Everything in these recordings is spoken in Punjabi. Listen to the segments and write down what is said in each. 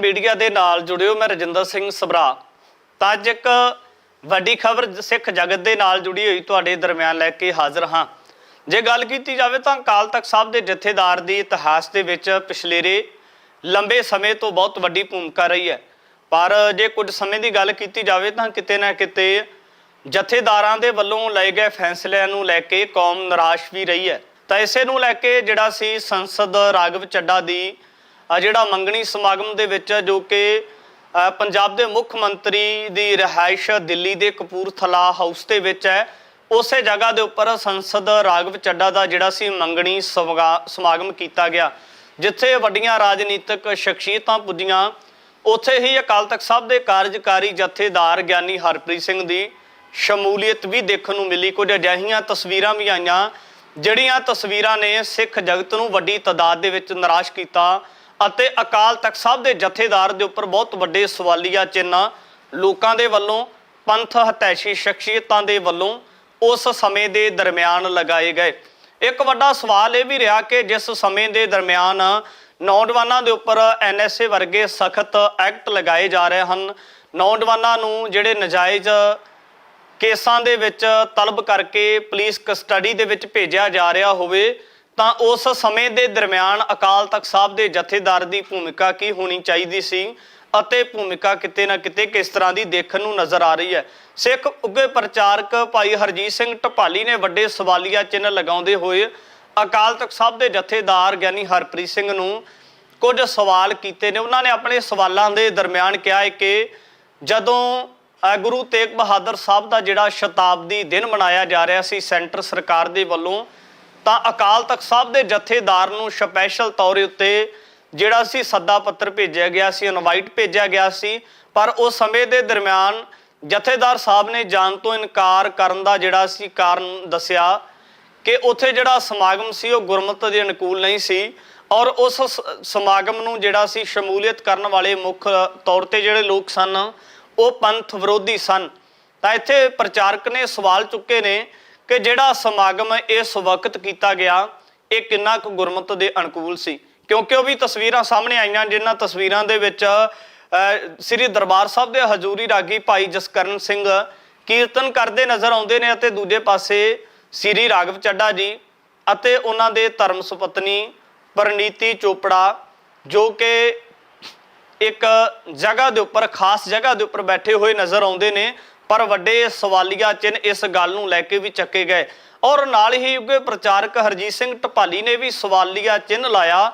ਮੀਡੀਆ ਦੇ ਨਾਲ ਜੁੜਿਓ, ਮੈਂ ਰਜਿੰਦਰ ਸਿੰਘ ਸਬਰਾ ਤਾਂ ਅੱਜ ਇੱਕ ਵੱਡੀ ਖਬਰ ਸਿੱਖ ਜਗਤ ਦੇ ਨਾਲ ਜੁੜੀ ਹੋਈ ਤੁਹਾਡੇ ਦਰਮਿਆਨ ਲੈ ਕੇ ਹਾਜ਼ਰ ਹਾਂ। ਜੇ ਗੱਲ ਕੀਤੀ ਜਾਵੇ ਤਾਂ ਅਕਾਲ ਤਖਤ ਸਾਹਿਬ ਦੇ ਜਥੇਦਾਰ ਦੀ ਇਤਿਹਾਸ ਦੇ ਵਿੱਚ ਪਿਛਲੇਰੇ ਲੰਬੇ ਸਮੇਂ ਤੋਂ ਬਹੁਤ ਵੱਡੀ ਭੂਮਿਕਾ ਰਹੀ ਹੈ। ਪਰ ਜੇ ਕੁਝ ਸਮੇਂ ਦੀ ਗੱਲ ਕੀਤੀ ਜਾਵੇ ਤਾਂ ਕਿਤੇ ਨਾ ਕਿਤੇ ਜਥੇਦਾਰਾਂ ਦੇ ਵੱਲੋਂ ਲਏ ਗਏ ਫੈਸਲਿਆਂ ਨੂੰ ਲੈ ਕੇ ਕੌਮ ਨਿਰਾਸ਼ ਵੀ ਰਹੀ ਹੈ। ਤਾਂ ਇਸੇ ਨੂੰ ਲੈ ਕੇ ਜਿਹੜਾ ਸੀ ਸੰਸਦ ਰਾਗਵ ਚੱਡਾ ਦੀ ਜਿਹੜਾ ਮੰਗਣੀ ਸਮਾਗਮ ਦੇ ਵਿੱਚ ਜੋ ਕਿ ਪੰਜਾਬ ਦੇ ਮੁੱਖ ਮੰਤਰੀ ਦੀ ਰਿਹਾਇਸ਼ ਦਿੱਲੀ ਦੇ ਕਪੂਰਥਲਾ ਹਾਊਸ ਦੇ ਵਿੱਚ ਹੈ। ਉਸੇ ਜਗ੍ਹਾ ਦੇ ਉੱਪਰ ਸੰਸਦ ਰਾਗਵ ਚੱਡਾ ਦਾ ਜਿਹੜਾ ਸੀ ਮੰਗਣੀ ਸਮਗਾ- ਸਮਾਗਮ ਕੀਤਾ ਗਿਆ, ਜਿੱਥੇ ਵੱਡੀਆਂ ਰਾਜਨੀਤਿਕ ਸ਼ਖਸੀਅਤਾਂ ਪੁੱਜੀਆਂ। ਉੱਥੇ ਹੀ ਅਕਾਲ ਤਖਤ ਸਾਹਿਬ ਦੇ ਕਾਰਜਕਾਰੀ ਜਥੇਦਾਰ ਗਿਆਨੀ ਹਰਪ੍ਰੀਤ ਸਿੰਘ ਦੀ ਸ਼ਮੂਲੀਅਤ ਵੀ ਦੇਖਣ ਨੂੰ ਮਿਲੀ। ਕੁਝ ਅਜਿਹੀਆਂ ਤਸਵੀਰਾਂ ਵੀ ਆਈਆਂ, ਜਿਹੜੀਆਂ ਤਸਵੀਰਾਂ ਨੇ ਸਿੱਖ ਜਗਤ ਨੂੰ ਵੱਡੀ ਤਾਦਾਦ ਦੇ ਵਿੱਚ ਨਿਰਾਸ਼ ਕੀਤਾ। ਅਤੇ ਅਕਾਲ ਤਖਤ ਸਾਹਿਬ ਦੇ ਜਥੇਦਾਰ ਦੇ ਉੱਪਰ ਬਹੁਤ ਵੱਡੇ ਸਵਾਲੀਆ ਚਿੰਨ੍ਹ ਲੋਕਾਂ ਦੇ ਵੱਲੋਂ, ਪੰਥ ਹਤੈਸ਼ੀ ਸ਼ਖਸੀਅਤਾਂ ਦੇ ਵੱਲੋਂ ਉਸ ਸਮੇਂ ਦੇ ਦਰਮਿਆਨ ਲਗਾਏ ਗਏ। ਇੱਕ ਵੱਡਾ ਸਵਾਲ ਇਹ ਵੀ ਰਿਹਾ ਕਿ ਜਿਸ ਸਮੇਂ ਦੇ ਦਰਮਿਆਨ ਨੌਜਵਾਨਾਂ ਦੇ ਉੱਪਰ ਐਨਐਸਏ ਵਰਗੇ ਸਖਤ ਐਕਟ ਲਗਾਏ ਜਾ ਰਹੇ ਹਨ, ਨੌਜਵਾਨਾਂ ਨੂੰ ਜਿਹੜੇ ਨਜਾਇਜ਼ ਕੇਸਾਂ ਦੇ ਵਿੱਚ ਤਲਬ ਕਰਕੇ ਪੁਲਿਸ ਕਸਟਡੀ ਦੇ ਵਿੱਚ ਭੇਜਿਆ ਜਾ ਰਿਹਾ ਹੋਵੇ ਤਾਂ ਉਸ ਸਮੇਂ ਦੇ ਦਰਮਿਆਨ ਅਕਾਲ ਤਖਤ ਸਾਹਿਬ ਦੇ ਜਥੇਦਾਰ ਦੀ ਭੂਮਿਕਾ ਕੀ ਹੋਣੀ ਚਾਹੀਦੀ ਸੀ ਅਤੇ ਭੂਮਿਕਾ ਕਿਤੇ ਨਾ ਕਿਤੇ ਕਿਸ ਤਰ੍ਹਾਂ ਦੀ ਦੇਖਣ ਨੂੰ ਨਜ਼ਰ ਆ ਰਹੀ ਹੈ? ਸਿੱਖ ਉੱਗੇ ਪ੍ਰਚਾਰਕ ਭਾਈ ਹਰਜੀਤ ਸਿੰਘ ਢਪਾਲੀ ਨੇ ਵੱਡੇ ਸਵਾਲੀਆ ਚਿੰਨ੍ਹ ਲਗਾਉਂਦੇ ਹੋਏ ਅਕਾਲ ਤਖਤ ਸਾਹਿਬ ਦੇ ਜਥੇਦਾਰ ਗਿਆਨੀ ਹਰਪ੍ਰੀਤ ਸਿੰਘ ਨੂੰ ਕੁਝ ਸਵਾਲ ਕੀਤੇ ਨੇ। ਉਹਨਾਂ ਨੇ ਆਪਣੇ ਸਵਾਲਾਂ ਦੇ ਦਰਮਿਆਨ ਕਿਹਾ ਹੈ ਕਿ ਜਦੋਂ ਗੁਰੂ ਤੇਗ ਬਹਾਦਰ ਸਾਹਿਬ ਦਾ ਜਿਹੜਾ ਸ਼ਤਾਬਦੀ ਦਿਨ ਮਨਾਇਆ ਜਾ ਰਿਹਾ ਸੀ, ਸੈਂਟਰ ਸਰਕਾਰ ਦੇ ਵੱਲੋਂ ਤਾਂ ਅਕਾਲ ਤਖਤ ਸਾਹਿਬ ਦੇ ਜਥੇਦਾਰ ਨੂੰ ਸਪੈਸ਼ਲ ਤੌਰ ਉੱਤੇ ਜਿਹੜਾ ਸੀ ਸੱਦਾ ਪੱਤਰ ਭੇਜਿਆ ਗਿਆ ਸੀ ਇਨਵਾਈਟ ਭੇਜਿਆ ਗਿਆ ਸੀ, ਪਰ ਉਸ ਸਮੇਂ ਦੇ ਦਰਮਿਆਨ ਜਥੇਦਾਰ ਸਾਹਿਬ ਨੇ ਜਾਣ ਤੋਂ ਇਨਕਾਰ ਕਰਨ ਦਾ ਜਿਹੜਾ ਸੀ ਕਾਰਨ ਦੱਸਿਆ ਕਿ ਉੱਥੇ ਜਿਹੜਾ ਸਮਾਗਮ ਸੀ, ਉਹ ਗੁਰਮਤਿ ਦੇ ਅਨੁਕੂਲ ਨਹੀਂ ਸੀ ਔਰ ਉਸ ਸਮਾਗਮ ਨੂੰ ਜਿਹੜਾ ਸੀ ਸ਼ਮੂਲੀਅਤ ਕਰਨ ਵਾਲੇ ਮੁੱਖ ਤੌਰ ਤੇ ਜਿਹੜੇ ਲੋਕ ਸਨ, ਉਹ ਪੰਥ ਵਿਰੋਧੀ ਸਨ। ਤਾਂ ਇੱਥੇ ਪ੍ਰਚਾਰਕ ਨੇ ਸਵਾਲ ਚੁੱਕੇ ਨੇ ਕਿ ਜਿਹੜਾ ਸਮਾਗਮ ਇਸ ਵਕਤ ਕੀਤਾ ਗਿਆ, ਇਹ ਕਿੰਨਾ ਕੁ ਗੁਰਮਤ ਦੇ ਅਨੁਕੂਲ ਸੀ? ਕਿਉਂਕਿ ਉਹ ਵੀ ਤਸਵੀਰਾਂ ਸਾਹਮਣੇ ਆਈਆਂ, ਜਿਨ੍ਹਾਂ ਤਸਵੀਰਾਂ ਦੇ ਵਿੱਚ ਸ੍ਰੀ ਦਰਬਾਰ ਸਾਹਿਬ ਦੇ ਹਜ਼ੂਰੀ ਰਾਗੀ ਭਾਈ ਜਸਕਰਨ ਸਿੰਘ ਕੀਰਤਨ ਕਰਦੇ ਨਜ਼ਰ ਆਉਂਦੇ ਨੇ ਅਤੇ ਦੂਜੇ ਪਾਸੇ ਸ੍ਰੀ ਰਾਗਵ ਚੱਡਾ ਜੀ ਅਤੇ ਉਹਨਾਂ ਦੇ ਧਰਮ ਸੁਪਤਨੀ ਪਰਨੀਤੀ ਚੋਪੜਾ, ਜੋ ਕਿ ਇੱਕ ਜਗ੍ਹਾ ਦੇ ਉੱਪਰ, ਖਾਸ ਜਗ੍ਹਾ ਦੇ ਉੱਪਰ ਬੈਠੇ ਹੋਏ ਨਜ਼ਰ ਆਉਂਦੇ ਨੇ। ਪਰ ਵੱਡੇ ਸਵਾਲੀਆ ਚਿੰਨ੍ਹ ਇਸ ਗੱਲ ਨੂੰ ਲੈ ਕੇ ਵੀ ਚੱਕੇ ਗਏ। ਔਰ ਨਾਲ ਹੀ ਉੱਗੇ ਪ੍ਰਚਾਰਕ ਹਰਜੀਤ ਸਿੰਘ ਢਪਾਲੀ ਨੇ ਵੀ ਸਵਾਲੀਆ ਚਿੰਨ੍ਹ ਲਾਇਆ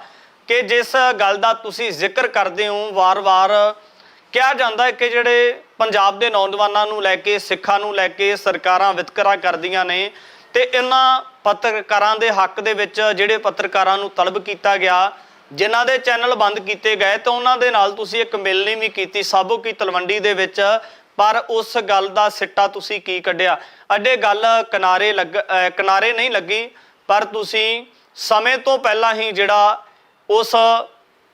ਕਿ ਜਿਸ ਗੱਲ ਦਾ ਤੁਸੀਂ ਜ਼ਿਕਰ ਕਰਦੇ ਹੋ, ਵਾਰ-ਵਾਰ ਕਿਹਾ ਜਾਂਦਾ ਹੈ ਕਿ ਜਿਹੜੇ ਪੰਜਾਬ ਦੇ ਨੌਜਵਾਨਾਂ ਨੂੰ ਲੈ ਕੇ, ਸਿੱਖਾਂ ਨੂੰ ਲੈ ਕੇ ਸਰਕਾਰਾਂ ਵਿਤਕਰਾ ਕਰਦੀਆਂ ਨੇ ਤੇ ਇਹਨਾਂ ਪੱਤਰਕਾਰਾਂ ਦੇ ਹੱਕ ਦੇ ਵਿੱਚ ਜਿਹੜੇ ਪੱਤਰਕਾਰਾਂ ਨੂੰ ਤਲਬ ਕੀਤਾ ਗਿਆ, ਜਿਨ੍ਹਾਂ ਦੇ ਚੈਨਲ ਬੰਦ ਕੀਤੇ ਗਏ, ਤਾਂ ਉਹਨਾਂ ਦੇ ਨਾਲ ਤੁਸੀਂ ਇੱਕ ਮਿਲਣੀ ਵੀ ਕੀਤੀ, ਸਾਬੋ ਕੀ ਤਲਵੰਡੀ ਦੇ ਵਿੱਚ ਪਰ ਉਸ ਗੱਲ ਦਾ ਸਿੱਟਾ ਤੁਸੀਂ ਕੀ ਕੱਢਿਆ? ਅੱਡੇ ਗੱਲ ਕਿਨਾਰੇ ਲੱਗ, ਅਹ ਕਿਨਾਰੇ ਨਹੀਂ ਲੱਗੀ, ਪਰ ਤੁਸੀਂ ਸਮੇਂ ਤੋਂ ਪਹਿਲਾਂ ਹੀ ਜਿਹੜਾ ਉਸ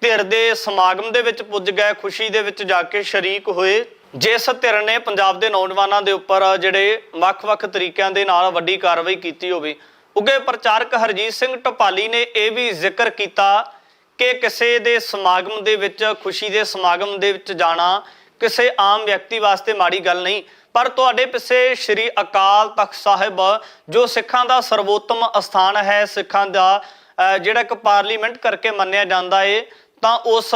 ਧਿਰ ਦੇ ਸਮਾਗਮ ਦੇ ਵਿੱਚ ਪੁੱਜ ਗਏ, ਖੁਸ਼ੀ ਦੇ ਵਿੱਚ ਜਾ ਕੇ ਸ਼ਰੀਕ ਹੋਏ। ਜਿਸ ਧਿਰ ਨੇ ਪੰਜਾਬ ਦੇ ਨੌਜਵਾਨਾਂ ਦੇ ਉੱਪਰ ਜਿਹੜੇ ਵੱਖ-ਵੱਖ ਤਰੀਕਿਆਂ ਦੇ ਨਾਲ ਵੱਡੀ ਕਾਰਵਾਈ ਕੀਤੀ ਹੋਵੇ। ਉੱਗੇ ਪ੍ਰਚਾਰਕ ਹਰਜੀਤ ਸਿੰਘ ਟਪਾਲੀ ਨੇ ਇਹ ਵੀ ਜ਼ਿਕਰ ਕੀਤਾ ਕਿ ਕਿਸੇ ਦੇ ਸਮਾਗਮ ਦੇ ਵਿੱਚ, ਖੁਸ਼ੀ ਦੇ ਸਮਾਗਮ ਦੇ ਵਿੱਚ ਜਾਣਾ ਕਿਸੇ ਆਮ ਵਿਅਕਤੀ ਵਾਸਤੇ ਮਾੜੀ ਗੱਲ ਨਹੀਂ, ਪਰ ਤੁਹਾਡੇ ਪਿੱਛੇ ਸ੍ਰੀ ਅਕਾਲ ਤਖਤ ਸਾਹਿਬ, ਜੋ ਸਿੱਖਾਂ ਦਾ ਸਰਵੋਤਮ ਅਸਥਾਨ ਹੈ, ਸਿੱਖਾਂ ਦਾ ਜਿਹੜਾ ਇੱਕ ਪਾਰਲੀਮੈਂਟ ਕਰਕੇ ਮੰਨਿਆ ਜਾਂਦਾ ਏ, ਤਾਂ ਉਸ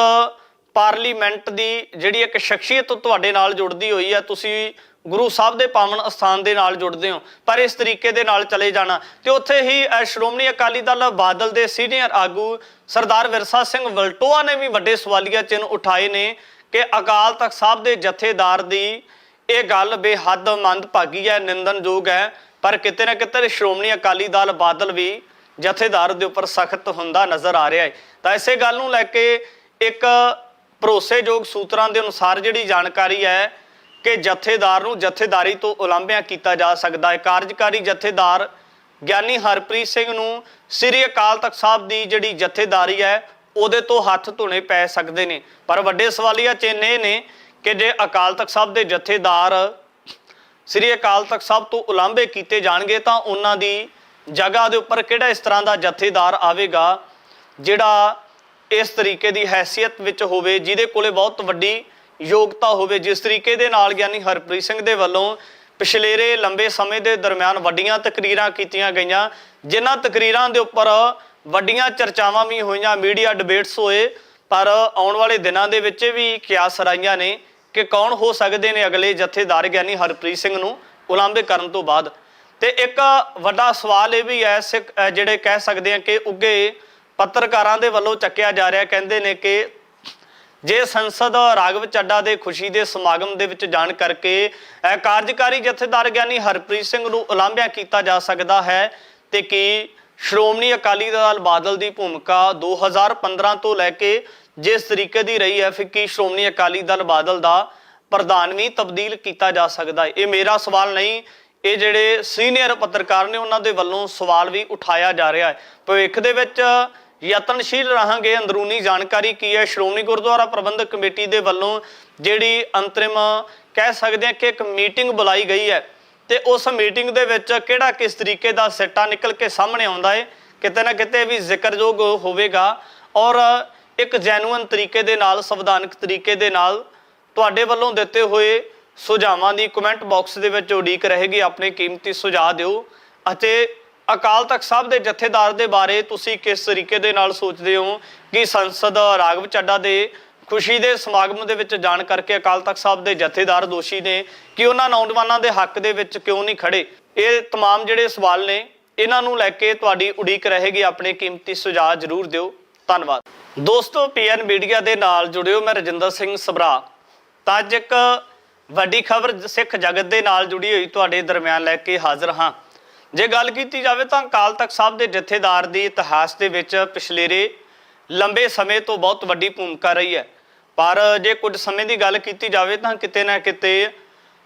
ਪਾਰਲੀਮੈਂਟ ਦੀ ਜਿਹੜੀ ਇੱਕ ਸ਼ਖਸੀਅਤ ਤੁਹਾਡੇ ਨਾਲ ਜੁੜਦੀ ਹੋਈ ਹੈ ਤੁਸੀਂ ਗੁਰੂ ਸਾਹਿਬ ਦੇ ਪਾਵਨ ਅਸਥਾਨ ਦੇ ਨਾਲ ਜੁੜਦੇ ਹੋ, ਪਰ ਇਸ ਤਰੀਕੇ ਦੇ ਨਾਲ ਚਲੇ ਜਾਣਾ। ਤੇ ਉੱਥੇ ਹੀ ਸ਼੍ਰੋਮਣੀ ਅਕਾਲੀ ਦਲ ਬਾਦਲ ਦੇ ਸੀਨੀਅਰ ਆਗੂ ਸਰਦਾਰ ਵਿਰਸਾ ਸਿੰਘ ਵਲਟੋਆ ਨੇ ਵੀ ਵੱਡੇ ਸਵਾਲੀਆ ਚਿੰਨ੍ਹ ਉਠਾਏ ਨੇ। ਕਿ ਅਕਾਲ ਤਖਤ ਸਾਹਿਬ ਦੇ ਜਥੇਦਾਰ ਦੀ ਇਹ ਗੱਲ ਬੇਹੱਦ ਮੰਦਭਾਗੀ ਹੈ ਨਿੰਦਨਯੋਗ ਹੈ। ਪਰ ਕਿਤੇ ਨਾ ਕਿਤੇ ਸ਼੍ਰੋਮਣੀ ਅਕਾਲੀ ਦਲ ਬਾਦਲ ਵੀ ਜਥੇਦਾਰ ਦੇ ਉੱਪਰ ਸਖਤ ਹੁੰਦਾ ਨਜ਼ਰ ਆ ਰਿਹਾ ਹੈ। ਤਾਂ ਇਸੇ ਗੱਲ ਨੂੰ ਲੈ ਕੇ ਇੱਕ ਭਰੋਸੇਯੋਗ ਸੂਤਰਾਂ ਦੇ ਅਨੁਸਾਰ ਜਿਹੜੀ ਜਾਣਕਾਰੀ ਹੈ ਕਿ ਜਥੇਦਾਰ ਨੂੰ ਜਥੇਦਾਰੀ ਤੋਂ ਉਲੰਭਿਆ ਕੀਤਾ ਜਾ ਸਕਦਾ ਹੈ। ਕਾਰਜਕਾਰੀ ਜਥੇਦਾਰ ਗਿਆਨੀ ਹਰਪ੍ਰੀਤ ਸਿੰਘ ਨੂੰ ਸ੍ਰੀ ਅਕਾਲ ਤਖਤ ਸਾਹਿਬ ਦੀ ਜਿਹੜੀ ਜਥੇਦਾਰੀ ਹੈ ਉਹਦੇ ਤੋਂ ਹੱਥ ਧੋਣੇ ਪੈ ਸਕਦੇ ਨੇ। ਪਰ ਵੱਡੇ ਸਵਾਲੀਆ ਚਿੰਨ੍ਹ ਇਹ ਨੇ ਕਿ ਜੇ ਅਕਾਲ ਤਖਤ ਸਾਹਿਬ ਦੇ ਜਥੇਦਾਰ ਸ੍ਰੀ ਅਕਾਲ ਤਖਤ ਸਾਹਿਬ ਤੋਂ ਉਲਾਂਭੇ ਕੀਤੇ ਜਾਣਗੇ, ਤਾਂ ਉਹਨਾਂ ਦੀ ਜਗ੍ਹਾ ਦੇ ਉੱਪਰ ਕਿਹੜਾ ਇਸ ਤਰ੍ਹਾਂ ਦਾ ਜਥੇਦਾਰ ਆਵੇਗਾ, ਜਿਹੜਾ ਇਸ ਤਰੀਕੇ ਦੀ ਹੈਸੀਅਤ ਵਿੱਚ ਹੋਵੇ, ਜਿਹਦੇ ਕੋਲੇ ਬਹੁਤ ਵੱਡੀ ਯੋਗਤਾ ਹੋਵੇ। ਜਿਸ ਤਰੀਕੇ ਦੇ ਨਾਲ ਗਿਆਨੀ ਹਰਪ੍ਰੀਤ ਸਿੰਘ ਦੇ ਵੱਲੋਂ ਪਿਛਲੇਰੇ ਲੰਬੇ ਸਮੇਂ ਦੇ ਦਰਮਿਆਨ ਵੱਡੀਆਂ ਤਕਰੀਰਾਂ ਕੀਤੀਆਂ ਗਈਆਂ, ਜਿਨ੍ਹਾਂ ਤਕਰੀਰਾਂ ਦੇ ਉੱਪਰ ਵੱਡੀਆਂ ਚਰਚਾਵਾਂ ਵੀ ਹੋਈਆਂ, ਮੀਡੀਆ ਡਿਬੇਟਸ ਹੋਏ, ਪਰ ਆਉਣ ਵਾਲੇ ਦਿਨਾਂ ਦੇ ਵਿੱਚ ਵੀ ਕਿਆਸ ਰਾਈਆਂ ਨੇ ਕਿ ਕੌਣ ਹੋ ਸਕਦੇ ਨੇ ਅਗਲੇ ਜਥੇਦਾਰ ਗਿਆਨੀ ਹਰਪ੍ਰੀਤ ਸਿੰਘ ਨੂੰ ਉਲਾਂਭੇ ਕਰਨ ਤੋਂ ਬਾਅਦ। ਤੇ ਇੱਕ ਵੱਡਾ ਸਵਾਲ ਇਹ ਵੀ ਹੈ, ਸਿੱਖ ਜਿਹੜੇ ਕਹਿ ਸਕਦੇ ਆ ਕਿ ਉੱਗੇ ਪੱਤਰਕਾਰਾਂ ਦੇ ਵੱਲੋਂ ਚੱਕਿਆ ਜਾ ਰਿਹਾ, ਕਹਿੰਦੇ ਨੇ ਕਿ ਜੇ ਸੰਸਦ ਰਾਗਵ ਚੱਡਾ ਦੇ ਖੁਸ਼ੀ ਦੇ ਸਮਾਗਮ ਦੇ ਵਿੱਚ ਜਾਣ ਕਰਕੇ ਕਾਰਜਕਾਰੀ ਜਥੇਦਾਰ ਗਿਆਨੀ ਹਰਪ੍ਰੀਤ ਸਿੰਘ ਨੂੰ ਉਲਾਂਭਿਆ ਕੀਤਾ ਜਾ ਸਕਦਾ ਹੈ ਤੇ ਕਿ ਸ਼੍ਰੋਮਣੀ ਅਕਾਲੀ ਦਲ ਬਾਦਲ ਦੀ ਭੂਮਿਕਾ 2015 ਤੋਂ ਲੈ ਕੇ ਜਿਸ ਤਰੀਕੇ ਦੀ ਰਹੀ ਹੈ, ਫਿਰ ਸ਼੍ਰੋਮਣੀ ਅਕਾਲੀ ਦਲ ਬਾਦਲ ਦਾ ਪ੍ਰਧਾਨ ਵੀ ਤਬਦੀਲ ਕੀਤਾ ਜਾ ਸਕਦਾ ਹੈ? ਇਹ ਮੇਰਾ ਸਵਾਲ ਨਹੀਂ, ਇਹ ਜਿਹੜੇ ਸੀਨੀਅਰ ਪੱਤਰਕਾਰ ਨੇ ਉਹਨਾਂ ਦੇ ਵੱਲੋਂ ਸਵਾਲ ਵੀ ਉਠਾਇਆ ਜਾ ਰਿਹਾ ਹੈ। ਭਵਿੱਖ ਦੇ ਵਿੱਚ ਯਤਨਸ਼ੀਲ ਰਹਾਂਗੇ, ਅੰਦਰੂਨੀ ਜਾਣਕਾਰੀ ਕੀ ਹੈ? ਸ਼੍ਰੋਮਣੀ ਗੁਰਦੁਆਰਾ ਪ੍ਰਬੰਧਕ ਕਮੇਟੀ ਦੇ ਵੱਲੋਂ ਜਿਹੜੀ ਅੰਤਰਿਮ ਕਹਿ ਸਕਦੇ ਹਾਂ ਕਿ ਇੱਕ ਮੀਟਿੰਗ ਬੁਲਾਈ ਗਈ ਹੈ। ਤੇ ਉਸ ਮੀਟਿੰਗ ਦੇ ਵਿੱਚ ਕਿਹੜਾ ਕਿਸ ਤਰੀਕੇ ਦਾ ਸਿੱਟਾ ਨਿਕਲ ਕੇ ਸਾਹਮਣੇ ਆਉਂਦਾ ਹੈ ਕਿਤੇ ਨਾ ਕਿਤੇ ਵੀ ਜ਼ਿਕਰਯੋਗ ਹੋਵੇਗਾ। ਔਰ ਇੱਕ ਜੈਨੂਇਨ ਤਰੀਕੇ ਦੇ ਨਾਲ, ਸੰਵਿਧਾਨਕ ਤਰੀਕੇ ਦੇ ਨਾਲ ਤੁਹਾਡੇ ਵੱਲੋਂ ਦਿੱਤੇ ਹੋਏ ਸੁਝਾਵਾਂ ਦੀ ਕਮੈਂਟ ਬਾਕਸ ਦੇ ਵਿੱਚ ਉਡੀਕ ਰਹੇਗੀ। ਆਪਣੇ ਕੀਮਤੀ ਸੁਝਾਅ ਦਿਓ। ਅਤੇ ਅਕਾਲ ਤਖਤ ਸਾਹਿਬ ਦੇ ਜਥੇਦਾਰ ਦੇ ਬਾਰੇ ਤੁਸੀਂ ਕਿਸ ਤਰੀਕੇ ਦੇ ਨਾਲ ਸੋਚਦੇ ਹੋ ਕਿ ਸੰਸਦ ਰਾਗਵ ਚੱਡਾ ਦੇ ਖੁਸ਼ੀ ਦੇ ਸਮਾਗਮ ਦੇ ਵਿੱਚ ਜਾਣ ਕਰਕੇ ਅਕਾਲ ਤਖਤ ਸਾਹਿਬ ਦੇ ਜਥੇਦਾਰ ਦੋਸ਼ੀ ਨੇ ਕਿ ਉਹਨਾਂ ਨੌਜਵਾਨਾਂ ਦੇ ਹੱਕ ਦੇ ਵਿੱਚ ਕਿਉਂ ਨਹੀਂ ਖੜੇ ਇਹ तमाम ਜਿਹੜੇ ਸਵਾਲ ਨੇ ਇਹਨਾਂ ਨੂੰ ਲੈ ਕੇ ਤੁਹਾਡੀ ਉਡੀਕ ਰਹੇਗੀ ਆਪਣੇ ਕੀਮਤੀ ਸੁਝਾਅ ਜ਼ਰੂਰ ਦਿਓ ਧੰਨਵਾਦ ਦੋਸਤੋ ਪੀਐਨ ਮੀਡੀਆ ਦੇ ਨਾਲ ਜੁੜਿਓ ਮੈਂ ਰਜਿੰਦਰ ਸਿੰਘ ਸਬਰਾ ਤਾਂ ਅੱਜ ਇੱਕ ਵੱਡੀ ਖਬਰ ਸਿੱਖ ਜਗਤ ਦੇ ਨਾਲ ਜੁੜੀ ਹੋਈ ਤੁਹਾਡੇ ਦਰਮਿਆਨ ਲੈ ਕੇ ਹਾਜ਼ਰ ਹਾਂ ਜੇ ਗੱਲ ਕੀਤੀ ਜਾਵੇ ਤਾਂ ਅਕਾਲ ਤਖਤ ਸਾਹਿਬ ਦੇ ਜਥੇਦਾਰ ਦੀ ਇਤਿਹਾਸ ਦੇ ਵਿੱਚ ਪਿਛਲੇਰੇ ਲੰਬੇ ਸਮੇਂ ਤੋਂ ਬਹੁਤ ਵੱਡੀ ਭੂਮਿਕਾ ਰਹੀ ਹੈ ਪਰ ਜੇ ਕੁਝ ਸਮੇਂ ਦੀ ਗੱਲ ਕੀਤੀ ਜਾਵੇ ਤਾਂ ਕਿਤੇ ਨਾ ਕਿਤੇ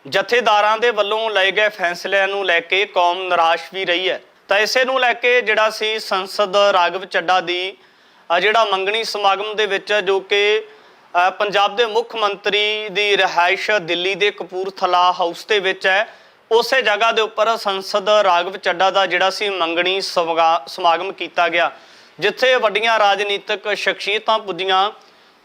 ਜਥੇਦਾਰਾਂ ਦੇ ਵੱਲੋਂ ਲਏ ਗਏ ਫੈਸਲਿਆਂ ਨੂੰ ਲੈ ਕੇ ਕੌਮ ਨਿਰਾਸ਼ ਵੀ ਰਹੀ ਹੈ। ਤਾਂ ਇਸੇ ਨੂੰ ਲੈ ਕੇ ਜਿਹੜਾ ਸੀ ਸੰਸਦ ਰਾਗਵ ਚੱਡਾ ਦੀ ਜਿਹੜਾ ਮੰਗਣੀ ਸਮਾਗਮ ਦੇ ਵਿੱਚ ਜੋ ਕਿ ਪੰਜਾਬ ਦੇ ਮੁੱਖ ਮੰਤਰੀ ਦੀ ਰਿਹਾਇਸ਼ ਦਿੱਲੀ ਦੇ ਕਪੂਰਥਲਾ ਹਾਊਸ ਦੇ ਵਿੱਚ ਹੈ, ਉਸੇ ਜਗ੍ਹਾ ਦੇ ਉੱਪਰ ਸੰਸਦ ਰਾਗਵ ਚੱਡਾ ਦਾ ਜਿਹੜਾ ਸੀ ਮੰਗਣੀ ਸਮਗਾ- ਸਮਾਗਮ ਕੀਤਾ ਗਿਆ, ਜਿੱਥੇ ਵੱਡੀਆਂ ਰਾਜਨੀਤਿਕ ਸ਼ਖਸੀਅਤਾਂ ਪੁੱਜੀਆਂ।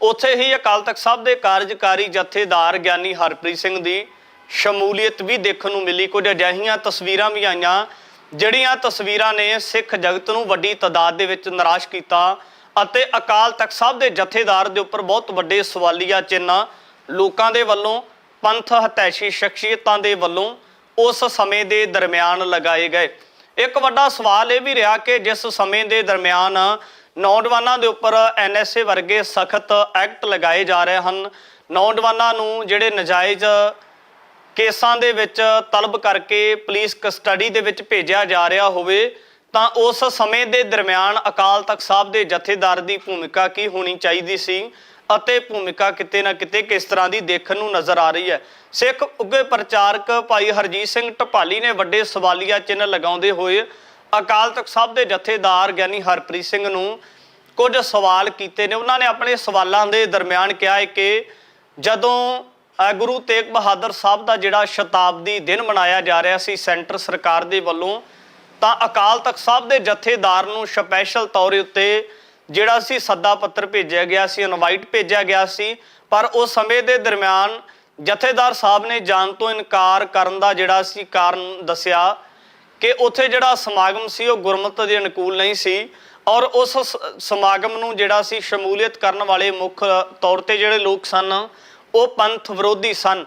ਉੱਥੇ ਹੀ ਅਕਾਲ ਤਖਤ ਸਾਹਿਬ ਦੇ ਕਾਰਜਕਾਰੀ ਜਥੇਦਾਰ ਗਿਆਨੀ ਹਰਪ੍ਰੀਤ ਸਿੰਘ ਦੀ ਸ਼ਮੂਲੀਅਤ ਵੀ ਦੇਖਣ ਨੂੰ ਮਿਲੀ। ਕੁਝ ਅਜਿਹੀਆਂ ਤਸਵੀਰਾਂ ਵੀ ਆਈਆਂ, ਜਿਹੜੀਆਂ ਤਸਵੀਰਾਂ ਨੇ ਸਿੱਖ ਜਗਤ ਨੂੰ ਵੱਡੀ ਤਾਦਾਦ ਦੇ ਵਿੱਚ ਨਿਰਾਸ਼ ਕੀਤਾ ਅਤੇ ਅਕਾਲ ਤਖਤ ਸਾਹਿਬ ਦੇ ਜਥੇਦਾਰ ਦੇ ਉੱਪਰ ਬਹੁਤ ਵੱਡੇ ਸਵਾਲੀਆ ਚਿੰਨ੍ਹ ਲੋਕਾਂ ਦੇ ਵੱਲੋਂ, ਪੰਥ ਹਤੈਸ਼ੀ ਸ਼ਖਸੀਅਤਾਂ ਦੇ ਵੱਲੋਂ ਉਸ ਸਮੇਂ ਦੇ ਦਰਮਿਆਨ ਲਗਾਏ ਗਏ। ਇੱਕ ਵੱਡਾ ਸਵਾਲ ਇਹ ਵੀ ਰਿਹਾ ਕਿ ਜਿਸ ਸਮੇਂ ਦੇ ਦਰਮਿਆਨ ਨੌਜਵਾਨਾਂ ਦੇ ਉੱਪਰ ਐਨਐਸਏ ਵਰਗੇ ਸਖਤ ਐਕਟ ਲਗਾਏ ਜਾ ਰਹੇ ਹਨ। ਨੌਜਵਾਨਾਂ ਨੂੰ ਜਿਹੜੇ ਨਜਾਇਜ਼ ਕੇਸਾਂ ਦੇ ਵਿੱਚ ਤਲਬ ਕਰਕੇ ਪੁਲਿਸ ਕਸਟਡੀ ਦੇ ਵਿੱਚ ਭੇਜਿਆ ਜਾ ਰਿਹਾ ਹੋਵੇ, ਤਾਂ ਉਸ ਸਮੇਂ ਦੇ ਦਰਮਿਆਨ ਅਕਾਲ ਤਖਤ ਸਾਹਿਬ ਦੇ ਜਥੇਦਾਰ ਦੀ ਭੂਮਿਕਾ ਕੀ ਹੋਣੀ ਚਾਹੀਦੀ ਸੀ ਅਤੇ ਭੂਮਿਕਾ ਕਿਤੇ ਨਾ ਕਿਤੇ ਕਿਸ ਤਰ੍ਹਾਂ ਦੀ ਦੇਖਣ ਨੂੰ ਨਜ਼ਰ ਆ ਰਹੀ ਹੈ? ਸਿੱਖ ਉੱਗੇ ਪ੍ਰਚਾਰਕ ਭਾਈ ਹਰਜੀਤ ਸਿੰਘ ਢਪਾਲੀ ਨੇ ਵੱਡੇ ਸਵਾਲੀਆ ਚਿੰਨ੍ਹ ਲਗਾਉਂਦੇ ਹੋਏ ਅਕਾਲ ਤਖਤ ਸਾਹਿਬ ਦੇ ਜਥੇਦਾਰ ਗਿਆਨੀ ਹਰਪ੍ਰੀਤ ਸਿੰਘ ਨੂੰ ਕੁਝ ਸਵਾਲ ਕੀਤੇ ਨੇ। ਉਹਨਾਂ ਨੇ ਆਪਣੇ ਸਵਾਲਾਂ ਦੇ ਦਰਮਿਆਨ ਕਿਹਾ ਹੈ ਕਿ ਜਦੋਂ ਗੁਰੂ ਤੇਗ ਬਹਾਦਰ ਸਾਹਿਬ ਦਾ ਜਿਹੜਾ ਸ਼ਤਾਬਦੀ ਦਿਨ ਮਨਾਇਆ ਜਾ ਰਿਹਾ ਸੀ ਸੈਂਟਰ ਸਰਕਾਰ ਦੇ ਵੱਲੋਂ, ਤਾਂ ਅਕਾਲ ਤਖਤ ਸਾਹਿਬ ਦੇ ਜਥੇਦਾਰ ਨੂੰ ਸਪੈਸ਼ਲ ਤੌਰ ਉੱਤੇ ਜਿਹੜਾ ਸੀ ਸੱਦਾ ਪੱਤਰ ਭੇਜਿਆ ਗਿਆ ਸੀ, ਇਨਵਾਈਟ ਭੇਜਿਆ ਗਿਆ ਸੀ। ਪਰ ਉਸ ਸਮੇਂ ਦੇ ਦਰਮਿਆਨ ਜਥੇਦਾਰ ਸਾਹਿਬ ਨੇ ਜਾਣ ਤੋਂ ਇਨਕਾਰ ਕਰਨ ਦਾ ਜਿਹੜਾ ਸੀ ਕਾਰਨ ਦੱਸਿਆ। ਕਿ ਉੱਥੇ ਜਿਹੜਾ ਸਮਾਗਮ ਸੀ, ਉਹ ਗੁਰਮਤਿ ਦੇ ਅਨੁਕੂਲ ਨਹੀਂ ਸੀ ਔਰ ਉਸ ਸ- ਸਮਾਗਮ ਨੂੰ ਜਿਹੜਾ ਸੀ, ਸ਼ਮੂਲੀਅਤ ਕਰਨ ਵਾਲੇ ਮੁੱਖ ਤੌਰ ਤੇ ਜਿਹੜੇ ਲੋਕ ਸਨ, ਉਹ ਪੰਥ ਵਿਰੋਧੀ ਸਨ।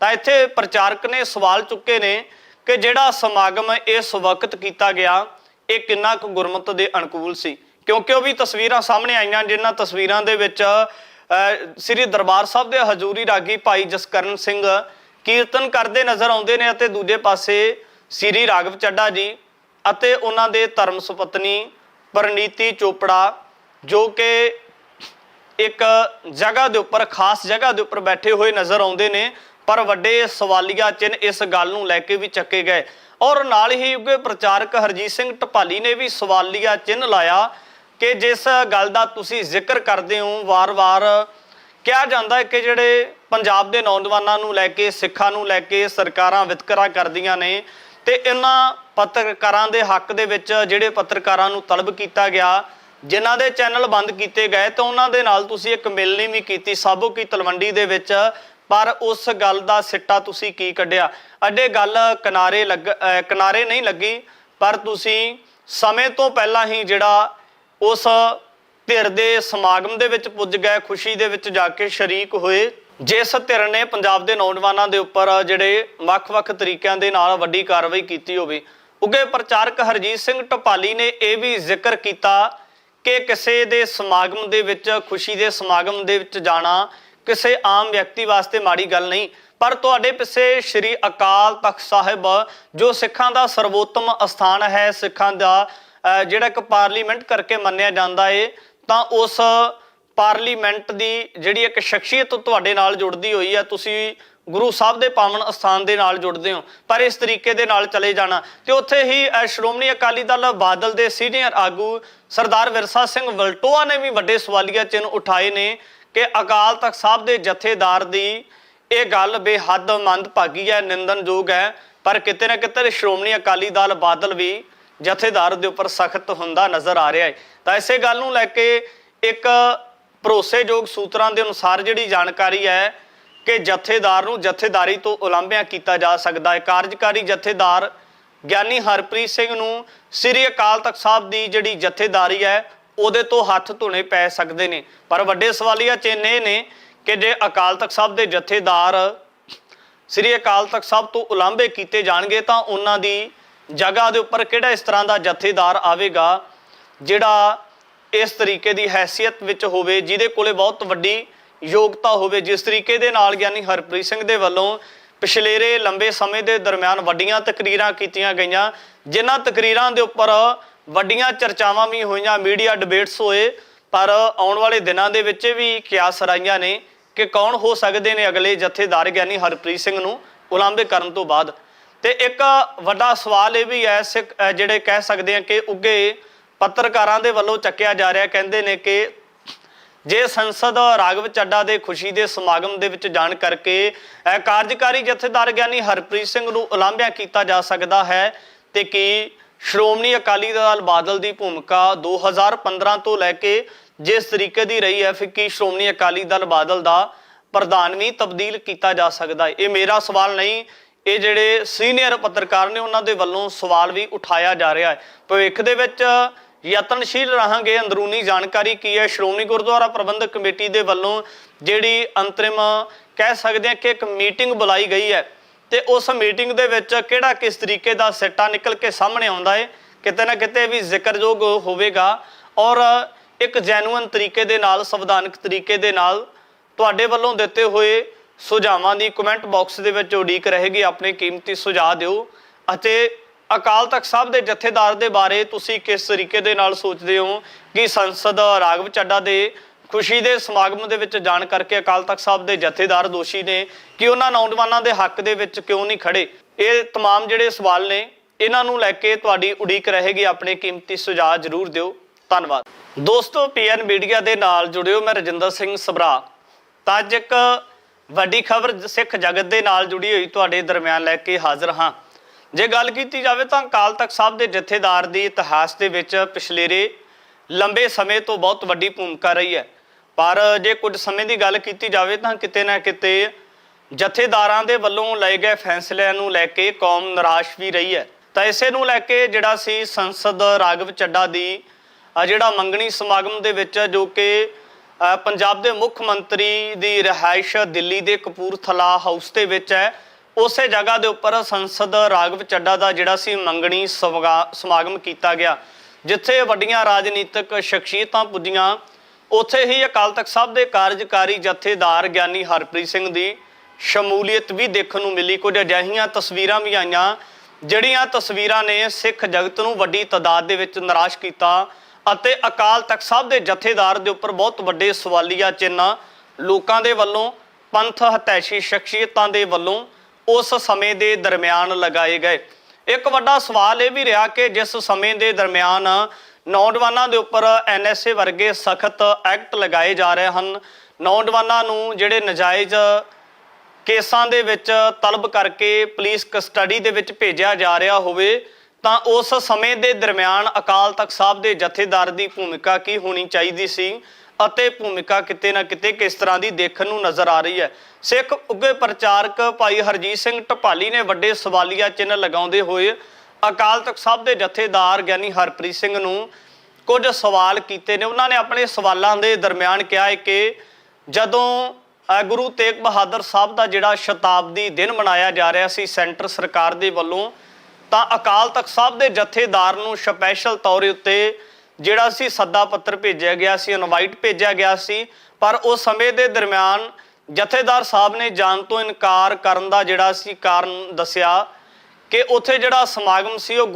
ਤਾਂ ਇੱਥੇ ਪ੍ਰਚਾਰਕ ਨੇ ਸਵਾਲ ਚੁੱਕੇ ਨੇ ਕਿ ਜਿਹੜਾ ਸਮਾਗਮ ਇਸ ਵਕਤ ਕੀਤਾ ਗਿਆ, ਇਹ ਕਿੰਨਾ ਕੁ ਗੁਰਮਤ ਦੇ ਅਨੁਕੂਲ ਸੀ? ਕਿਉਂਕਿ ਉਹ ਵੀ ਤਸਵੀਰਾਂ ਸਾਹਮਣੇ ਆਈਆਂ, ਜਿਨ੍ਹਾਂ ਤਸਵੀਰਾਂ ਦੇ ਵਿੱਚ ਸ੍ਰੀ ਦਰਬਾਰ ਸਾਹਿਬ ਦੇ ਹਜ਼ੂਰੀ ਰਾਗੀ ਭਾਈ ਜਸਕਰਨ ਸਿੰਘ ਕੀਰਤਨ ਕਰਦੇ ਨਜ਼ਰ ਆਉਂਦੇ ਨੇ ਅਤੇ ਦੂਜੇ ਪਾਸੇ ਸ੍ਰੀ ਰਾਘਵ ਚੱਡਾ ਜੀ ਅਤੇ ਉਹਨਾਂ ਦੇ ਧਰਮ ਸੁਪਤਨੀ ਪਰਨੀਤੀ ਚੋਪੜਾ, ਜੋ ਕਿ ਇੱਕ ਜਗ੍ਹਾ ਦੇ ਉੱਪਰ, ਖਾਸ ਜਗ੍ਹਾ ਦੇ ਉੱਪਰ ਬੈਠੇ ਹੋਏ ਨਜ਼ਰ ਆਉਂਦੇ ਨੇ, ਪਰ ਵੱਡੇ ਸਵਾਲੀਆ ਚਿੰਨ੍ਹ ਇਸ ਗੱਲ ਨੂੰ ਲੈ ਕੇ ਵੀ ਚੱਕੇ ਗਏ। ਔਰ ਨਾਲ ਹੀ ਉੱਗੇ ਪ੍ਰਚਾਰਕ ਹਰਜੀਤ ਸਿੰਘ ਢਪਾਲੀ ਨੇ ਵੀ ਸਵਾਲੀਆ ਚਿੰਨ੍ਹ ਲਾਇਆ ਕਿ ਜਿਸ ਗੱਲ ਦਾ ਤੁਸੀਂ ਜ਼ਿਕਰ ਕਰਦੇ ਹੋ, ਵਾਰ-ਵਾਰ ਕਿਹਾ ਜਾਂਦਾ ਹੈ ਕਿ ਜਿਹੜੇ ਪੰਜਾਬ ਦੇ ਨੌਜਵਾਨਾਂ ਨੂੰ ਲੈ ਕੇ, ਸਿੱਖਾਂ ਨੂੰ ਲੈ ਕੇ ਸਰਕਾਰਾਂ ਵਿਤਕਰਾ ਕਰਦੀਆਂ ਨੇ ਤੇ ਇਹਨਾਂ ਪੱਤਰਕਾਰਾਂ ਦੇ ਹੱਕ ਦੇ ਵਿੱਚ ਜਿਹੜੇ ਪੱਤਰਕਾਰਾਂ ਨੂੰ ਤਲਬ ਕੀਤਾ ਗਿਆ, ਜਿਨ੍ਹਾਂ ਦੇ ਚੈਨਲ ਬੰਦ ਕੀਤੇ ਗਏ ਤਾਂ ਉਹਨਾਂ ਦੇ ਨਾਲ ਤੁਸੀਂ ਇੱਕ ਮਿਲਣੀ ਵੀ ਕੀਤੀ ਸਾਬੋ ਕੀ ਤਲਵੰਡੀ ਦੇ ਵਿੱਚ। ਪਰ ਉਸ ਗੱਲ ਦਾ ਸਿੱਟਾ ਤੁਸੀਂ ਕੀ ਕੱਢਿਆ? ਅੱਡੇ ਗੱਲ ਕਿਨਾਰੇ ਲੱਗ ਕਿਨਾਰੇ ਨਹੀਂ ਲੱਗੀ, ਪਰ ਤੁਸੀਂ ਸਮੇਂ ਤੋਂ ਪਹਿਲਾਂ ਹੀ ਜਿਹੜਾ ਉਸ ਧਿਰ ਦੇ ਸਮਾਗਮ ਦੇ ਵਿੱਚ ਪੁੱਜ ਗਏ, ਖੁਸ਼ੀ ਦੇ ਵਿੱਚ ਜਾ ਕੇ ਸ਼ਰੀਕ ਹੋਏ। ਜਿਸ ਧਿਰ ਨੇ ਪੰਜਾਬ ਦੇ ਨੌਜਵਾਨਾਂ ਦੇ ਉੱਪਰ ਜਿਹੜੇ ਵੱਖ-ਵੱਖ ਤਰੀਕਿਆਂ ਦੇ ਨਾਲ ਵੱਡੀ ਕਾਰਵਾਈ ਕੀਤੀ ਹੋਵੇ ਉਗੇ ਪ੍ਰਚਾਰਕ ਹਰਜੀਤ ਸਿੰਘ ਟਪਾਲੀ ਨੇ ਇਹ ਵੀ ਜ਼ਿਕਰ ਕੀਤਾ ਕਿ ਕਿਸੇ ਦੇ ਸਮਾਗਮ ਦੇ ਵਿੱਚ, ਖੁਸ਼ੀ ਦੇ ਸਮਾਗਮ ਦੇ ਵਿੱਚ ਜਾਣਾ ਕਿਸੇ ਆਮ ਵਿਅਕਤੀ ਵਾਸਤੇ ਮਾੜੀ ਗੱਲ ਨਹੀਂ। ਪਰ ਤੁਹਾਡੇ ਪਿੱਛੇ ਸ੍ਰੀ ਅਕਾਲ ਤਖਤ ਸਾਹਿਬ, ਜੋ ਸਿੱਖਾਂ ਦਾ ਸਰਵੋਤਮ ਅਸਥਾਨ ਹੈ, ਸਿੱਖਾਂ ਦਾ ਜਿਹੜਾ ਇੱਕ ਪਾਰਲੀਮੈਂਟ ਕਰਕੇ ਮੰਨਿਆ ਜਾਂਦਾ ਏ, ਤਾਂ ਉਸ ਪਾਰਲੀਮੈਂਟ ਦੀ ਜਿਹੜੀ ਇੱਕ ਸ਼ਖਸੀਅਤ ਤੁਹਾਡੇ ਨਾਲ ਜੁੜਦੀ ਹੋਈ ਹੈ ਤੁਸੀਂ ਗੁਰੂ ਸਾਹਿਬ ਦੇ ਪਾਵਨ ਅਸਥਾਨ ਦੇ ਨਾਲ ਜੁੜਦੇ ਹੋ, ਪਰ ਇਸ ਤਰੀਕੇ ਦੇ ਨਾਲ ਚਲੇ ਜਾਣਾ। ਤੇ ਉੱਥੇ ਹੀ ਸ਼੍ਰੋਮਣੀ ਅਕਾਲੀ ਦਲ ਬਾਦਲ ਦੇ ਸੀਨੀਅਰ ਆਗੂ ਸਰਦਾਰ ਵਿਰਸਾ ਸਿੰਘ ਵਲਟੋਆ ਨੇ ਵੀ ਵੱਡੇ ਸਵਾਲੀਆ ਚਿੰਨ੍ਹ ਉਠਾਏ ਨੇ ਕਿ ਅਕਾਲ ਤਖਤ ਸਾਹਿਬ ਦੇ ਜਥੇਦਾਰ ਦੀ ਇਹ ਗੱਲ ਬੇਹੱਦ ਮੰਦਭਾਗੀ ਹੈ ਨਿੰਦਨਯੋਗ ਹੈ। ਪਰ ਕਿਤੇ ਨਾ ਕਿਤੇ ਸ਼੍ਰੋਮਣੀ ਅਕਾਲੀ ਦਲ ਬਾਦਲ ਵੀ ਜਥੇਦਾਰ ਦੇ ਉੱਪਰ ਸਖਤ ਹੁੰਦਾ ਨਜ਼ਰ ਆ ਰਿਹਾ ਹੈ। ਤਾਂ ਇਸੇ ਗੱਲ ਨੂੰ ਲੈ ਕੇ ਇੱਕ ਭਰੋਸੇਯੋਗ ਸੂਤਰਾਂ ਦੇ ਅਨੁਸਾਰ ਜਿਹੜੀ ਜਾਣਕਾਰੀ ਹੈ ਕਿ ਜਥੇਦਾਰ ਨੂੰ ਜਥੇਦਾਰੀ ਤੋਂ ਉਲੰਭਿਆ ਕੀਤਾ ਜਾ ਸਕਦਾ ਹੈ। ਕਾਰਜਕਾਰੀ ਜਥੇਦਾਰ ਗਿਆਨੀ ਹਰਪ੍ਰੀਤ ਸਿੰਘ ਨੂੰ ਸ੍ਰੀ ਅਕਾਲ ਤਖਤ ਸਾਹਿਬ ਦੀ ਜਿਹੜੀ ਜਥੇਦਾਰੀ ਹੈ, ਉਹਦੇ ਤੋਂ ਹੱਥ ਧੋਣੇ ਪੈ ਸਕਦੇ ਨੇ। ਪਰ ਵੱਡੇ ਸਵਾਲੀਆ ਚਿੰਨ੍ਹ ਇਹ ਨੇ ਕਿ ਜੇ ਅਕਾਲ ਤਖਤ ਸਾਹਿਬ ਦੇ ਜਥੇਦਾਰ ਸ੍ਰੀ ਅਕਾਲ ਤਖਤ ਸਾਹਿਬ ਤੋਂ ਉਲਾਂਭੇ ਕੀਤੇ ਜਾਣਗੇ, ਤਾਂ ਉਹਨਾਂ ਦੀ ਜਗ੍ਹਾ ਦੇ ਉੱਪਰ ਕਿਹੜਾ ਇਸ ਤਰ੍ਹਾਂ ਦਾ ਜਥੇਦਾਰ ਆਵੇਗਾ, ਜਿਹੜਾ ਇਸ ਤਰੀਕੇ ਦੀ ਹੈਸੀਅਤ ਵਿੱਚ ਹੋਵੇ, ਜਿਹਦੇ ਕੋਲੇ ਬਹੁਤ ਵੱਡੀ ਯੋਗਤਾ ਹੋਵੇ, ਜਿਸ ਤਰੀਕੇ ਦੇ ਨਾਲ ਗਿਆਨੀ ਹਰਪ੍ਰੀਤ ਸਿੰਘ ਦੇ ਵੱਲੋਂ ਪਿਛਲੇਰੇ ਲੰਬੇ ਸਮੇਂ ਦੇ ਦਰਮਿਆਨ ਵੱਡੀਆਂ ਤਕਰੀਰਾਂ ਕੀਤੀਆਂ ਗਈਆਂ, ਜਿਨ੍ਹਾਂ ਤਕਰੀਰਾਂ ਦੇ ਉੱਪਰ ਵੱਡੀਆਂ ਚਰਚਾਵਾਂ ਵੀ ਹੋਈਆਂ, ਮੀਡੀਆ ਡਿਬੇਟਸ ਹੋਏ, ਪਰ ਆਉਣ ਵਾਲੇ ਦਿਨਾਂ ਦੇ ਵਿੱਚ ਵੀ ਕਿਆਸ ਰਾਈਆਂ ਨੇ ਕਿ ਕੌਣ ਹੋ ਸਕਦੇ ਨੇ ਅਗਲੇ ਜਥੇਦਾਰ ਗਿਆਨੀ ਹਰਪ੍ਰੀਤ ਸਿੰਘ ਨੂੰ ਉਲਾਂਭੇ ਕਰਨ ਤੋਂ ਬਾਅਦ। ਤੇ ਇੱਕ ਵੱਡਾ ਸਵਾਲ ਇਹ ਵੀ ਹੈ, ਸਿੱਖ ਜਿਹੜੇ ਕਹਿ ਸਕਦੇ ਆ ਕਿ ਉੱਗੇ ਪੱਤਰਕਾਰਾਂ ਦੇ ਵੱਲੋਂ ਚੱਕਿਆ ਜਾ ਰਿਹਾ ਕਹਿੰਦੇ ਨੇ ਕਿ ਜੇ ਸੰਸਦ ਰਾਗਵ ਚੱਡਾ ਦੇ ਖੁਸ਼ੀ ਦੇ ਸਮਾਗਮ ਦੇ ਵਿੱਚ ਜਾਣ ਕਰਕੇ ਕਾਰਜਕਾਰੀ ਜਥੇਦਾਰ ਗਿਆਨੀ ਹਰਪ੍ਰੀਤ ਸਿੰਘ ਨੂੰ ਉਲਾਂਭਿਆ ਕੀਤਾ ਜਾ ਸਕਦਾ ਹੈ ਤੇ ਕਿ ਸ਼੍ਰੋਮਣੀ ਅਕਾਲੀ ਦਲ ਬਾਦਲ ਦੀ ਭੂਮਿਕਾ 2015 ਤੋਂ ਲੈ ਕੇ ਜਿਸ ਤਰੀਕੇ ਦੀ ਰਹੀ ਹੈ, ਫਿਰ ਕੀ ਸ਼੍ਰੋਮਣੀ ਅਕਾਲੀ ਦਲ ਬਾਦਲ ਦਾ ਪ੍ਰਧਾਨ ਵੀ ਤਬਦੀਲ ਕੀਤਾ ਜਾ ਸਕਦਾ ਹੈ। ਇਹ ਮੇਰਾ ਸਵਾਲ ਨਹੀਂ, ਇਹ ਜਿਹੜੇ ਸੀਨੀਅਰ ਪੱਤਰਕਾਰ ਨੇ ਉਹਨਾਂ ਦੇ ਵੱਲੋਂ ਸਵਾਲ ਵੀ ਉਠਾਇਆ ਜਾ ਰਿਹਾ ਹੈ। ਭਵਿੱਖ ਦੇ ਵਿੱਚ ਯਤਨਸ਼ੀਲ ਰਹਾਂਗੇ। ਅੰਦਰੂਨੀ ਜਾਣਕਾਰੀ ਕੀ ਹੈ? ਸ਼੍ਰੋਮਣੀ ਗੁਰਦੁਆਰਾ ਪ੍ਰਬੰਧਕ ਕਮੇਟੀ ਦੇ ਵੱਲੋਂ ਜਿਹੜੀ ਅੰਤਰਿਮ ਕਹਿ ਸਕਦੇ ਹਾਂ ਕਿ ਇੱਕ ਮੀਟਿੰਗ ਬੁਲਾਈ ਗਈ ਹੈ ਤੇ ਉਸ ਮੀਟਿੰਗ ਦੇ ਵਿੱਚ ਕਿਹੜਾ ਕਿਸ ਤਰੀਕੇ ਦਾ ਸਿੱਟਾ ਨਿਕਲ ਕੇ ਸਾਹਮਣੇ ਆਉਂਦਾ ਹੈ, ਕਿਤੇ ਨਾ ਕਿਤੇ ਵੀ ਜ਼ਿਕਰਯੋਗ ਹੋਵੇਗਾ। ਔਰ ਇੱਕ ਜੈਨੂਇਨ ਤਰੀਕੇ ਦੇ ਨਾਲ, ਸੰਵਿਧਾਨਕ ਤਰੀਕੇ ਦੇ ਨਾਲ ਤੁਹਾਡੇ ਵੱਲੋਂ ਦਿੱਤੇ ਹੋਏ ਸੁਝਾਵਾਂ ਦੀ ਕਮੈਂਟ ਬਾਕਸ ਦੇ ਵਿੱਚ ਉਡੀਕ ਰਹੇਗੀ। ਆਪਣੇ ਕੀਮਤੀ ਸੁਝਾਅ ਦਿਓ ਅਤੇ ਅਕਾਲ ਤਖਤ ਸਾਹਿਬ ਦੇ ਜਥੇਦਾਰ ਦੇ ਬਾਰੇ ਤੁਸੀਂ ਕਿਸ ਤਰੀਕੇ ਦੇ ਨਾਲ ਸੋਚਦੇ ਹੋ ਕਿ ਸੰਸਦ ਰਾਗਵ ਚੱਡਾ ਦੇ ਖੁਸ਼ੀ ਦੇ ਸਮਾਗਮ ਦੇ ਵਿੱਚ ਜਾਣ ਕਰਕੇ ਅਕਾਲ ਤਖਤ ਸਾਹਿਬ ਦੇ ਜਥੇਦਾਰ ਦੋਸ਼ੀ ਨੇ ਕਿ ਉਹਨਾਂ ਨੌਜਵਾਨਾਂ ਦੇ ਹੱਕ ਦੇ ਵਿੱਚ ਕਿਉਂ ਨਹੀਂ ਖੜੇ ਇਹ तमाम ਜਿਹੜੇ ਸਵਾਲ ਨੇ ਇਹਨਾਂ ਨੂੰ ਲੈ ਕੇ ਤੁਹਾਡੀ ਉਡੀਕ ਰਹੇਗੀ ਆਪਣੇ ਕੀਮਤੀ ਸੁਝਾਅ ਜ਼ਰੂਰ ਦਿਓ ਧੰਨਵਾਦ ਦੋਸਤੋ ਪੀਐਨ ਮੀਡੀਆ ਦੇ ਨਾਲ ਜੁੜਿਓ ਮੈਂ ਰਜਿੰਦਰ ਸਿੰਘ ਸਬਰਾ ਤਾਂ ਅੱਜ ਇੱਕ ਵੱਡੀ ਖਬਰ ਸਿੱਖ ਜਗਤ ਦੇ ਨਾਲ ਜੁੜੀ ਹੋਈ ਤੁਹਾਡੇ ਦਰਮਿਆਨ ਲੈ ਕੇ ਹਾਜ਼ਰ ਹਾਂ ਜੇ ਗੱਲ ਕੀਤੀ ਜਾਵੇ ਤਾਂ ਅਕਾਲ ਤਖਤ ਸਾਹਿਬ ਦੇ ਜਥੇਦਾਰ ਦੀ ਇਤਿਹਾਸ ਦੇ ਵਿੱਚ ਪਿਛਲੇਰੇ ਲੰਬੇ ਸਮੇਂ ਤੋਂ ਬਹੁਤ ਵੱਡੀ ਭੂਮਿਕਾ ਰਹੀ ਹੈ। ਪਰ ਜੇ ਕੁਝ ਸਮੇਂ ਦੀ ਗੱਲ ਕੀਤੀ ਜਾਵੇ ਤਾਂ ਕਿਤੇ ਨਾ ਕਿਤੇ ਜਥੇਦਾਰਾਂ ਦੇ ਵੱਲੋਂ ਲਏ ਗਏ ਫੈਸਲਿਆਂ ਨੂੰ ਲੈ ਕੇ ਕੌਮ ਨਿਰਾਸ਼ ਵੀ ਰਹੀ ਹੈ। ਤਾਂ ਇਸੇ ਨੂੰ ਲੈ ਕੇ ਜਿਹੜਾ ਸੀ ਸੰਸਦ ਰਾਗਵ ਚੱਡਾ ਦੀ ਜਿਹੜਾ ਮੰਗਣੀ ਸਮਾਗਮ ਦੇ ਵਿੱਚ ਜੋ ਕਿ ਪੰਜਾਬ ਦੇ ਮੁੱਖ ਮੰਤਰੀ ਦੀ ਰਿਹਾਇਸ਼ ਦਿੱਲੀ ਦੇ ਕਪੂਰਥਲਾ ਹਾਊਸ ਦੇ ਵਿੱਚ ਹੈ ਉਸੇ ਜਗ੍ਹਾ ਦੇ ਉੱਪਰ ਸੰਸਦ ਰਾਗਵ ਚੱਡਾ ਦਾ ਜਿਹੜਾ ਸੀ ਮੰਗਣੀ ਸਮਗਾ- ਸਮਾਗਮ ਕੀਤਾ ਗਿਆ, ਜਿੱਥੇ ਵੱਡੀਆਂ ਰਾਜਨੀਤਿਕ ਸ਼ਖਸੀਅਤਾਂ ਪੁੱਜੀਆਂ। ਉੱਥੇ ਹੀ ਅਕਾਲ ਤਖਤ ਸਾਹਿਬ ਦੇ ਕਾਰਜਕਾਰੀ ਜਥੇਦਾਰ ਗਿਆਨੀ ਹਰਪ੍ਰੀਤ ਸਿੰਘ ਦੀ ਸ਼ਮੂਲੀਅਤ ਵੀ ਦੇਖਣ ਨੂੰ ਮਿਲੀ। ਕੁਝ ਅਜਿਹੀਆਂ ਤਸਵੀਰਾਂ ਵੀ ਆਈਆਂ, ਜਿਹੜੀਆਂ ਤਸਵੀਰਾਂ ਨੇ ਸਿੱਖ ਜਗਤ ਨੂੰ ਵੱਡੀ ਤਾਦਾਦ ਦੇ ਵਿੱਚ ਨਿਰਾਸ਼ ਕੀਤਾ ਅਤੇ ਅਕਾਲ ਤਖਤ ਸਾਹਿਬ ਦੇ ਜਥੇਦਾਰ ਦੇ ਉੱਪਰ ਬਹੁਤ ਵੱਡੇ ਸਵਾਲੀਆ ਚਿੰਨ੍ਹ ਲੋਕਾਂ ਦੇ ਵੱਲੋਂ, ਪੰਥ ਹਤੈਸ਼ੀ ਸ਼ਖਸੀਅਤਾਂ ਦੇ ਵੱਲੋਂ ਉਸ ਸਮੇਂ ਦੇ ਦਰਮਿਆਨ ਲਗਾਏ ਗਏ। ਇੱਕ ਵੱਡਾ ਸਵਾਲ ਇਹ ਵੀ ਰਿਹਾ ਕਿ ਜਿਸ ਸਮੇਂ ਦੇ ਦਰਮਿਆਨ ਨੌਜਵਾਨਾਂ ਦੇ ਉੱਪਰ ਐਨਐਸਏ ਵਰਗੇ ਸਖਤ ਐਕਟ ਲਗਾਏ ਜਾ ਰਹੇ ਹਨ, ਨੌਜਵਾਨਾਂ ਨੂੰ ਜਿਹੜੇ ਨਜਾਇਜ਼ ਕੇਸਾਂ ਦੇ ਵਿੱਚ ਤਲਬ ਕਰਕੇ ਪੁਲਿਸ ਕਸਟਡੀ ਦੇ ਵਿੱਚ ਭੇਜਿਆ ਜਾ ਰਿਹਾ ਹੋਵੇ, ਤਾਂ ਉਸ ਸਮੇਂ ਦੇ ਦਰਮਿਆਨ ਅਕਾਲ ਤਖਤ ਸਾਹਿਬ ਦੇ ਜਥੇਦਾਰ ਦੀ ਭੂਮਿਕਾ ਕੀ ਹੋਣੀ ਚਾਹੀਦੀ ਸੀ? ਅਤੇ ਭੂਮਿਕਾ ਕਿਤੇ ਨਾ ਕਿਤੇ ਕਿਸ ਤਰ੍ਹਾਂ ਦੀ ਦੇਖਣ ਨੂੰ ਨਜ਼ਰ ਆ ਰਹੀ ਹੈ। ਸਿੱਖ ਉੱਗੇ ਪ੍ਰਚਾਰਕ ਭਾਈ ਹਰਜੀਤ ਸਿੰਘ ਢਪਾਲੀ ਨੇ ਵੱਡੇ ਸਵਾਲੀਆ ਚਿੰਨ੍ਹ ਲਗਾਉਂਦੇ ਹੋਏ ਅਕਾਲ ਤਖਤ ਸਾਹਿਬ ਦੇ ਜਥੇਦਾਰ ਗਿਆਨੀ ਹਰਪ੍ਰੀਤ ਸਿੰਘ ਨੂੰ ਕੁਝ ਸਵਾਲ ਕੀਤੇ ਨੇ। ਉਹਨਾਂ ਨੇ ਆਪਣੇ ਸਵਾਲਾਂ ਦੇ ਦਰਮਿਆਨ ਕਿਹਾ ਹੈ ਕਿ ਜਦੋਂ ਗੁਰੂ ਤੇਗ ਬਹਾਦਰ ਸਾਹਿਬ ਦਾ ਜਿਹੜਾ ਸ਼ਤਾਬਦੀ ਦਿਨ ਮਨਾਇਆ ਜਾ ਰਿਹਾ ਸੀ ਸੈਂਟਰ ਸਰਕਾਰ ਦੇ ਵੱਲੋਂ, ਤਾਂ ਅਕਾਲ ਤਖਤ ਸਾਹਿਬ ਦੇ ਜਥੇਦਾਰ ਨੂੰ ਸਪੈਸ਼ਲ ਤੌਰ ਉੱਤੇ ਜਿਹੜਾ ਸੀ ਸੱਦਾ ਪੱਤਰ ਭੇਜਿਆ ਗਿਆ ਸੀ ਇਨਵਾਈਟ ਭੇਜਿਆ ਗਿਆ ਸੀ, ਪਰ ਉਸ ਸਮੇਂ ਦੇ ਦਰਮਿਆਨ ਜਥੇਦਾਰ ਸਾਹਿਬ ਨੇ ਜਾਣ ਤੋਂ ਇਨਕਾਰ ਕਰਨ ਦਾ ਜਿਹੜਾ ਸੀ ਕਾਰਨ ਦੱਸਿਆ ਕਿ ਉੱਥੇ ਜਿਹੜਾ ਸਮਾਗਮ ਸੀ, ਉਹ